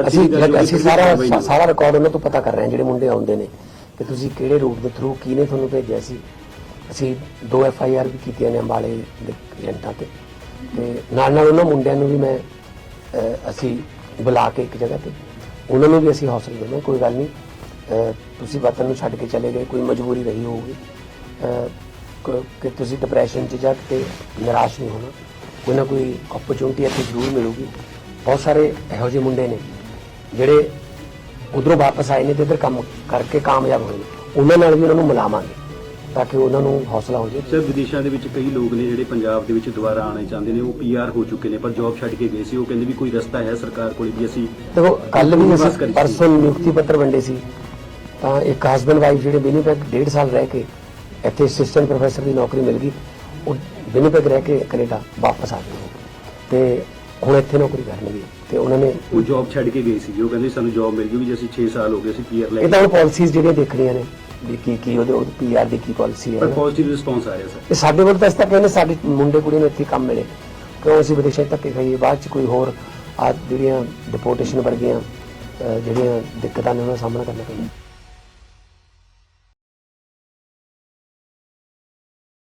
ਅਸੀਂ ਅਸੀਂ ਸਾਰਾ। ਸਾਰਾ ਰਿਕਾਰਡ ਉਹਨਾਂ ਤੋਂ ਪਤਾ ਕਰ ਰਹੇ ਹਾਂ ਜਿਹੜੇ ਮੁੰਡੇ ਆਉਂਦੇ ਨੇ ਕਿ ਤੁਸੀਂ ਕਿਹੜੇ ਰੂਟ ਦੇ ਥਰੂ ਕਿਹਨੇ ਤੁਹਾਨੂੰ ਭੇਜਿਆ ਸੀ। ਅਸੀਂ ਦੋ ਐਫ ਆਈ ਆਰ ਵੀ ਕੀਤੀਆਂ ਨੇ ਅੰਬਾਲੇ ਦੇ ਏਜੰਟਾਂ ਤੇ। ਤੇ ਨਾਲ ਨਾਲ ਉਹਨਾਂ ਮੁੰਡਿਆਂ ਨੂੰ ਵੀ ਮੈਂ ਅਸੀਂ ਬੁਲਾ ਕੇ ਇੱਕ ਜਗ੍ਹਾ ਤੇ ਉਹਨਾਂ ਨੂੰ ਵੀ ਅਸੀਂ ਹੌਸਲਾ ਦਿੰਦੇ ਹਾਂ, ਕੋਈ ਗੱਲ ਨਹੀਂ। ਤੁਸੀਂ ਵਤਨ ਨੂੰ ਛੱਡ ਕੇ ਚਲੇ ਗਏ ਕੋਈ ਮਜਬੂਰੀ ਰਹੀ ਹੋਊਗੀ। ਕਿ ਤੁਸੀਂ ਡਿਪਰੈਸ਼ਨ 'ਚ ਜਾ ਕੇ ਨਿਰਾਸ਼ ਨਹੀਂ ਹੋਣਾ। ਕੋਈ ਨਾ ਕੋਈ ਓਪਰਚੁਨਿਟੀ ਇੱਥੇ ਜ਼ਰੂਰ ਮਿਲੂਗੀ। ਬਹੁਤ ਸਾਰੇ ਇਹੋ ਜਿਹੇ ਮੁੰਡੇ ਨੇ ਜਿਹੜੇ ਉਧਰੋਂ ਵਾਪਸ ਆਏ ਨੇ ਤੇ ਇੱਧਰ ਕੰਮ ਕਰਕੇ ਕਾਮਯਾਬ ਹੋਏ ਨੇ ਉਹਨਾਂ ਨਾਲ ਵੀ ਉਹਨਾਂ ਨੂੰ ਮਿਲਾਵਾਂਗੇ ਤਾਂ ਕਿ ਉਹਨਾਂ ਨੂੰ ਹੌਸਲਾ ਹੋ ਜਾਏ ਸਰ ਵਿਦੇਸ਼ਾਂ ਦੇ ਵਿੱਚ ਕਈ ਲੋਕ ਨੇ ਜਿਹੜੇ ਪੰਜਾਬ ਦੇ ਵਿੱਚ ਦੁਬਾਰਾ ਆਉਣਾ ਚਾਹੁੰਦੇ ਨੇ ਉਹ ਪੀਆਰ ਹੋ ਚੁੱਕੇ ਨੇ ਪਰ ਜੌਬ ਛੱਡ ਕੇ ਗਏ ਸੀ ਉਹ ਕਹਿੰਦੇ ਵੀ ਕੋਈ ਰਸਤਾ ਹੈ ਸਰਕਾਰ ਕੋਲ ਵੀ ਅਸੀਂ ਦੇਖੋ ਕੱਲ ਵੀ ਅਸੀਂ ਕਰੀ ਸੀ। ਪਰਸੋਂ ਨਿਯੁਕਤੀ ਪੱਤਰ ਵੰਡੇ ਸੀ ਤਾਂ ਇੱਕ ਹਸਬੰਡ ਵਾਈਫ ਜਿਹੜੇ ਵਿਨੀਪੈਗ ਡੇਢ ਸਾਲ ਰਹਿ ਕੇ ਇੱਥੇ ਅਸਿਸਟੈਂਟ ਪ੍ਰੋਫੈਸਰ ਦੀ ਨੌਕਰੀ ਮਿਲ ਗਈ ਉਹ ਵਿਨੀਪੈਗ ਰਹਿ ਕੇ ਕੈਨੇਡਾ ਵਾਪਸ ਆ ਗਏ ਤੇ ਹੁਣ ਇੱਥੇ ਨੌਕਰੀ ਕਰਨਗੇ ਤੇ ਉਹਨਾਂ ਨੇ ਉਹ ਜੌਬ ਛੱਡ ਕੇ ਗਏ ਸੀ ਉਹ ਕਹਿੰਦੇ ਸਾਨੂੰ ਜੌਬ ਮਿਲ ਜੂਗੀ ਜੇ ਅਸੀਂ 6 ਸਾਲ ਹੋ ਗਏ ਅਸੀਂ ਪੀਆਰ ਲੈ ਇਹ ਤਾਂ ਹੁਣ ਪਾਲਿਸੀਜ਼ ਜਿਹੜੀਆਂ ਦੇਖਣੀਆਂ ਨੇ ਵੀ ਕੀ ਕੀ ਉਹਦੇ ਪੀਆਰ ਦੀ ਕੀ ਪਾਲਿਸੀ ਹੈ। ਪਰ ਪੋਜ਼ਿਟਿਵ ਰਿਸਪੌਂਸ ਆ ਰਿਹਾ ਸਰ। ਤੇ ਸਾਡੇ ਵੱਲ ਤਾਂ ਇਸ ਤੱਕ ਕਹਿੰਦੇ ਸਾਡੇ ਮੁੰਡੇ ਕੁੜੀ ਨੂੰ ਇੱਥੇ ਕੰਮ ਮਿਲੇ। ਕਿਉਂ ਅਸੀਂ ਵਿਦੇਸ਼ਾਂ 'ਚ ਧੱਕੇ ਖਾਈਏ? ਬਾਅਦ ਚ ਕੋਈ ਹੋਰ ਆ ਜਿਹੜੀਆਂ ਡਿਪੋਰਟੇਸ਼ਨ ਵਰਗੀਆਂ ਅਹ, ਜਿਹੜੀਆਂ ਦਿੱਕਤਾਂ ਨੇ ਉਹਨਾਂ ਦਾ ਸਾਹਮਣਾ ਕਰਨਾ ਪੈਂਦਾ।